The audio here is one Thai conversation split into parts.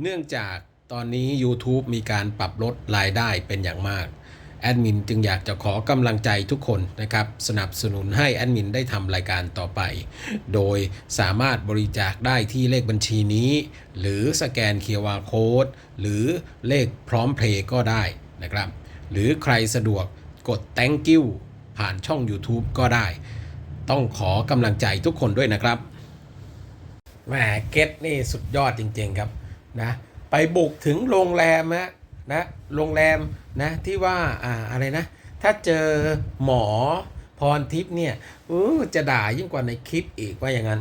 เนื่องจากตอนนี้ YouTube มีการปรับลดรายได้เป็นอย่างมากแอดมินจึงอยากจะขอกำลังใจทุกคนนะครับ สนับสนุนให้แอดมินได้ทำรายการต่อไป โดยสามารถบริจาคได้ที่เลขบัญชีนี้ หรือสแกน QR Code หรือเลขพร้อมเพลย์ก็ได้นะครับ หรือใครสะดวกกด thank you ผ่านช่อง YouTube ก็ได้ ต้องขอกำลังใจทุกคนด้วยนะครับแหมเก็ตนี่สุดยอดจริง ๆ ครับ นะไปบุกถึงโรงแรมนะนะโรงแรมนะที่ว่าอ่าอะไรนะ ถ้าเจอหมอพรทิพย์เนี่ยอู้จะด่ายิ่งกว่าในคลิปอีกว่าอย่างนั้น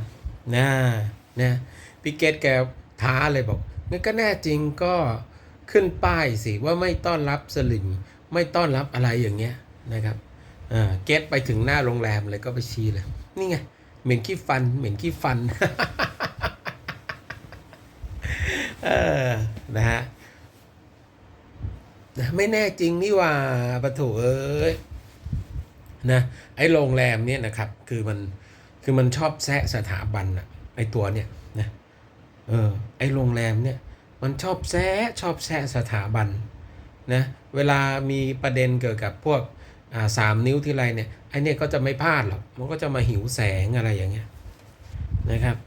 นะนะพี่เกตแกท้าเลยบอกงั้นก็แน่จริงก็ขึ้นป้ายสิว่าไม่ต้อนรับสลิมไม่ต้อนรับอะไรอย่างเงี้ยนะครับอ่าเกตไปถึงหน้าโรงแรมเลยก็ไปชี้เลย นี่ไง เหม็นขี้ฟัน เหม็นขี้ฟัน เออนะฮะนะไม่แน่จริงนี่ว่าปะโถเอ้ยนะไอ้โรงแรมเนี่ยนะครับ คือมันคือมันชอบแซะสถาบันอะไอ้ตัวเนี่ยนะเออไอ้โรงแรมเนี่ยมันชอบแซะชอบแซะสถาบันนะเวลามีประเด็นเกี่ยวกับพวกสามนิ้วที่ไรเนี่ยไอ้เนี่ยก็จะไม่พลาดหรอกมันก็จะมาหิวแสงอะไรอย่างเงี้ยนะครับ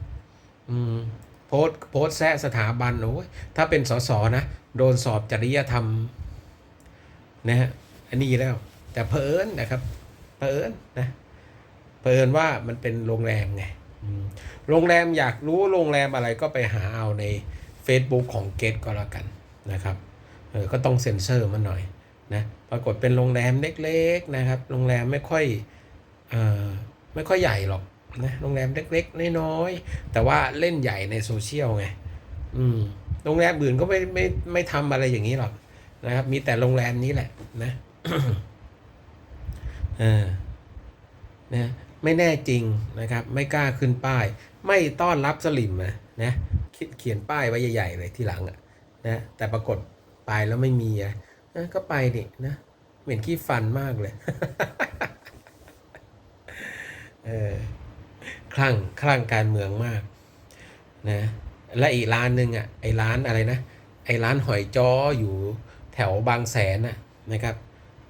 อืม โพสโพสแซะสถาบันโอ้ยถ้าเป็นสสนะ โดนสอบจริยธรรมนะฮะอันนี้แล้ว แต่เพอิญนะครับเพอิญนะเพอิญว่ามันเป็นโรงแรมไงโรงแรมอยากรู้โรงแรมอะไรก็ไปหาเอาใน Facebook ของเกตก็แล้วกันนะครับเออก็ต้องเซ็นเซอร์มันหน่อยนะปรากฏเป็นโรงแรมเล็กๆนะครับ โรงแรมไม่ค่อยเอ่อไม่ค่อยใหญ่หรอก นะโรงแรมเล็กๆน้อยๆแต่ว่าเล่นใหญ่ในโซเชียลไงอืมโรงแรมอื่นก็ไม่ไม่ไม่ทำอะไรอย่างนี้หรอกนะครับ มีแต่โรงแรมนี้แหละนะเออนะไม่แน่จริงนะครับ ไม่กล้าขึ้นป้าย ไม่ต้อนรับสลิมนะนะเขีเขียนป้ายไว้ใหญ่ๆเลยที่หลังอะนะแต่ปรากฏไปแล้วไม่มีอะนะก็ไปดินะเหม็นขี้ฟันมากเลย เออ คลั่งคลั่งการเมืองมากนะและอีกร้านหนึ่งอะไอ้ร้านอะไรนะไอ้ร้านหอยจ้ออยู่แถวบางแสนน่ะนะครับ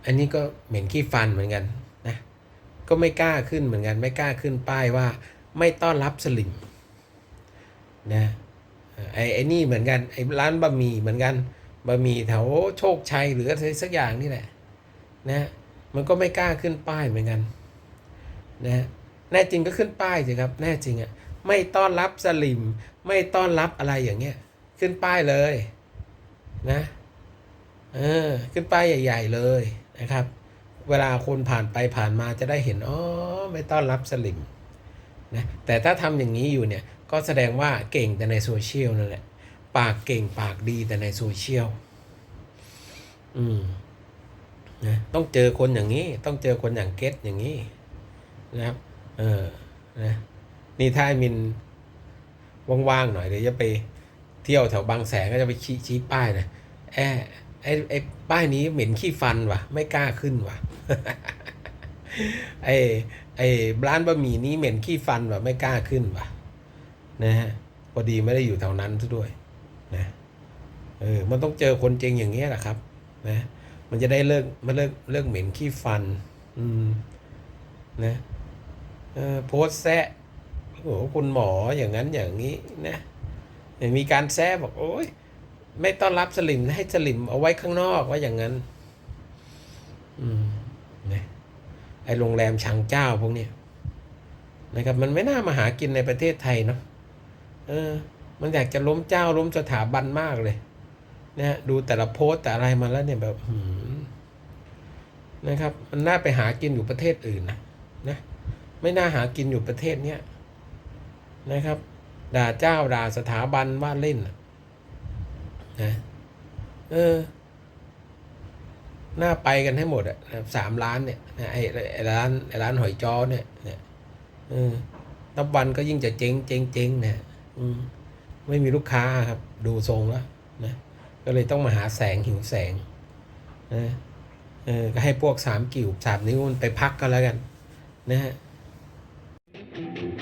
อันนี้ก็เหม็นขี้ฟันเหมือนกันนะก็ไม่กล้าขึ้นเหมือนกัน ไม่กล้าขึ้นป้ายว่าไม่ต้อนรับสลิมนะไอ้ไอ้นี่เหมือนกันไอ้ร้านบะหมี่เหมือนกันบะหมี่แถวโชคชัยหรืออะไรสักอย่างนี่แหละนะมันก็ไม่กล้าขึ้นป้ายเหมือนกันนะ แน่จริงก็ขึ้นป้ายสิครับ แน่จริงอะไม่ต้อนรับสลิม ไม่ต้อนรับอะไรอย่างเงี้ย ขึ้นป้ายเลยนะเออขึ้นป้ายใหญ่ ๆเลยนะครับ เวลาคนผ่านไปผ่านมาจะได้เห็นอ๋อไม่ต้อนรับสลิมนะแต่ถ้าทำอย่างนี้อยู่เนี่ยก็แสดงว่าเก่งแต่ในโซเชียลนั่นแหละปากเก่งปากดีแต่ในโซเชียลอืมนะต้องเจอคนอย่างนี้ ต้องเจอคนอย่างเก็ตอย่างนี้นะครับ เออนะนี่ถ้ามินว่างๆหน่อยเดี๋ยวจะไปเที่ยวแถวบางแสนก็จะไปชี้ชี้ป้ายนะแอะไอ้ไอ้ป้ายนี้เหม็นขี้ฟันว่ะ ไม่กล้าขึ้นว่ะไอ้ไอ้ร้านบะหมี่นี้เหม็นขี้ฟันว่ะไม่กล้าขึ้นว่ะ นะฮะพอดีไม่ได้อยู่แถวนั้นซะด้วย นะเออมันต้องเจอคนเจงอย่างเงี้ยแหละครับ นะมันจะได้เลิกมันเลิกเลิกเหม็นขี้ฟัน อืม นะ เออโพสต์แซะโอ้คุณหมออย่างนั้นอย่างนี้นะมีการแซะบอกโอ้ยไม่ต้อนรับสลิมให้สลิมเอาไว้ข้างนอกว่าอย่างนั้น อืมนะไอโรงแรมชังเจ้าพวกเนี้ยนะครับมันไม่น่ามาหากินในประเทศไทยเนาะเออ มันอยากจะล้มเจ้าล้มสถาบันมากเลยนะดูแต่ละโพสต์แต่อะไรมาแล้วเนี่ยแบบหืมนะครับ มันน่าไปหากินอยู่ประเทศอื่นนะนะ ไม่น่าหากินอยู่ประเทศเนี้ยนะครับ ด่าเจ้าด่าสถาบันว่าเล่นนะเออน่าไปกันให้หมดอะสามล้านเนี่ยนะไอ้ไอ้ร้านไอ้ร้านหอยจ้อเนี่ยเนี่ยเออนับวันก็ยิ่งจะเจ๊งเจ๊งเจ๊งเนี่ยอืมไม่มีลูกค้าครับ ดูทรงแล้วนะก็เลยต้องมาหาแสงหิวแสงนะเออก็ให้พวกสามกิ่วสามนิ้วมันไปพักก็แล้วกัน นะฮะ Thank you.